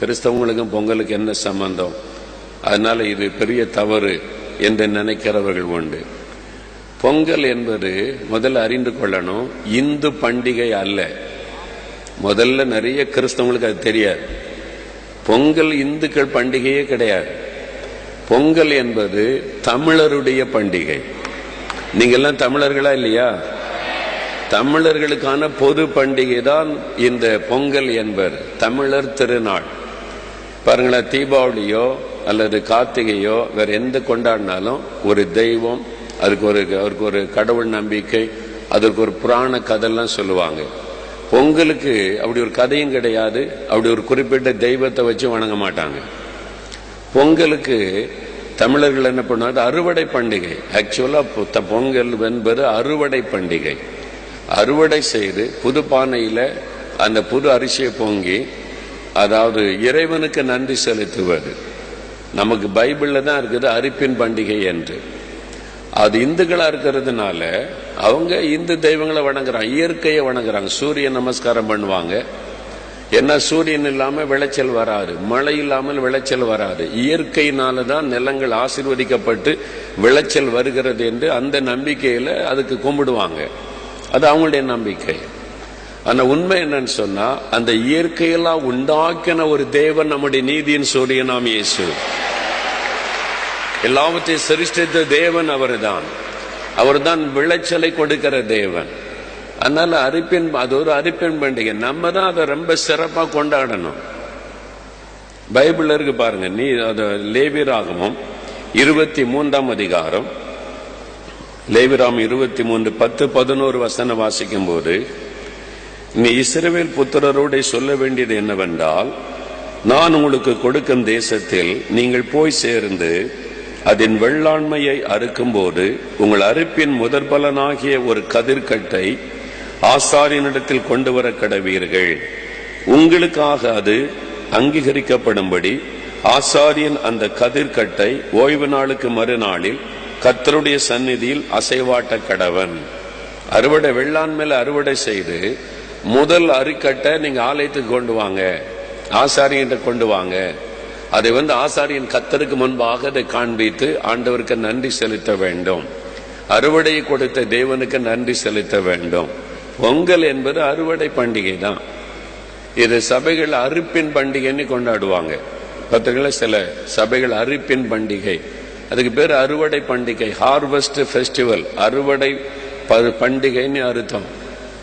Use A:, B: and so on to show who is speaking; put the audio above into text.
A: கிறிஸ்தவங்களுக்கும் பொங்கலுக்கு என்ன சம்பந்தம்? அதனால இது பெரிய தவறு என்று நினைக்கிறவர்கள் உண்டு. பொங்கல் என்பது முதல்ல அறிந்து கொள்ளணும். இந்து பண்டிகை அல்ல. முதல்ல நிறைய கிறிஸ்தவங்களுக்கு அது தெரியாது. பொங்கல் இந்துக்கள் பண்டிகையே கிடையாது. பொங்கல் என்பது தமிழருடைய பண்டிகை. நீங்கெல்லாம் தமிழர்களா இல்லையா? தமிழர்களுக்கான பொது பண்டிகை தான் இந்த பொங்கல் என்பது தமிழர் திருநாள். பாருங்களேன் தீபாவளியோ அல்லது கார்த்திகையோ வேற எந்த கொண்டாடினாலும் ஒரு தெய்வம் அதுக்கு ஒரு அவருக்கு ஒரு கடவுள் நம்பிக்கை அதற்கு ஒரு புராண கதைலாம் சொல்லுவாங்க. பொங்கலுக்கு அப்படி ஒரு கதையும் கிடையாது அப்படி ஒரு குறிப்பிட்ட தெய்வத்தை வச்சு வணங்க மாட்டாங்க. பொங்கலுக்கு தமிழர்கள் என்ன பண்ணுவாங்க அறுவடை பண்டிகை. ஆக்சுவலா பொங்கல் என்பது அறுவடை பண்டிகை. அறுவடை செய்து புது பானையில அந்த புது அரிசியை பொங்கி அதாவது இறைவனுக்கு நன்றி செலுத்துவது. நமக்கு பைபிளில் தான் இருக்குது அரிப்பின் பண்டிகை என்று. அது இந்துக்களாக இருக்கிறதுனால அவங்க இந்து தெய்வங்களை வணங்குறாங்க இயற்கையை வணங்குறாங்க சூரிய நமஸ்காரம் பண்ணுவாங்க. ஏன்னா சூரியன் இல்லாமல் விளைச்சல் வராது மழை இல்லாமல் விளைச்சல் வராது. இயற்கையினால தான் நிலங்கள் ஆசிர்வதிக்கப்பட்டு விளைச்சல் வருகிறது என்று அந்த நம்பிக்கையில் அதுக்கு கும்பிடுவாங்க. அது அவங்களுடைய நம்பிக்கை. ஆனா உண்மை என்னன்னு சொன்னா அந்த இயற்கையெல்லாம் உண்டாக்கின ஒரு தேவன் நம்முடைய நீதியின் சூரிய நாம் இயேசு. எல்லாவற்றையும் சிருஷ்டித்த தேவன் அவர்தான். அவர்தான் விளைச்சலை கொடுக்கிற தேவன். அதனால அரிப்பின் அது ஒரு அரிப்பின் பண்டிகை. நம்ம தான் அதை ரொம்ப சிறப்பாக கொண்டாடணும். பைபிள் இருக்கு பாருங்க நீ அது லேவிராகமும் இருபத்தி மூன்றாம் அதிகாரம். லேவிராம் இருபத்தி மூன்று பத்து பதினோரு வசனம் வாசிக்கும் போது நீ இஸ்ரவேல் புத்திரரோட சொல்ல வேண்டியது என்னவென்றால் நான் உங்களுக்கு கொடுக்கும் தேசத்தில் நீங்கள் போய் சேர்ந்து அதன் வெள்ளாண்மையை அறுக்கும்போது உங்கள் அறுப்பின் முதற் பலனாகிய ஒரு கதிர்கட்டை ஆசாரியனிடத்தில் கொண்டு வர கடவீர்கள். உங்களுக்காக அது அங்கீகரிக்கப்படும்படி ஆசாரியன் அந்த கதிர்கட்டை ஓய்வு நாளுக்கு மறுநாளில் கத்தருடைய சந்நிதியில் அசைவாட்ட கடவன். அறுவடை வெள்ளாண்மையில் அறுவடை செய்து முதல் அரிக்கட்டை நீங்க ஆலயத்துக்கு கொண்டு வாங்க. ஆசாரியன் கொண்டு வாங்க. அதை வந்து ஆசாரியன் கத்தருக்கு முன்பாக அதை காண்பித்து ஆண்டவருக்கு நன்றி செலுத்த வேண்டும். அறுவடை கொடுத்த தேவனுக்கு நன்றி செலுத்த வேண்டும். பொங்கல் என்பது அறுவடை பண்டிகை தான். இது சபைகள் அறுப்பின் பண்டிகைன்னு கொண்டாடுவாங்க. பார்த்தீங்களா சில சபைகள் அறுப்பின் பண்டிகை. அதுக்கு பேர் அறுவடை பண்டிகை ஹார்வெஸ்ட் ஃபெஸ்டிவல் அறுவடை பண்டிகைன்னு அர்த்தம்.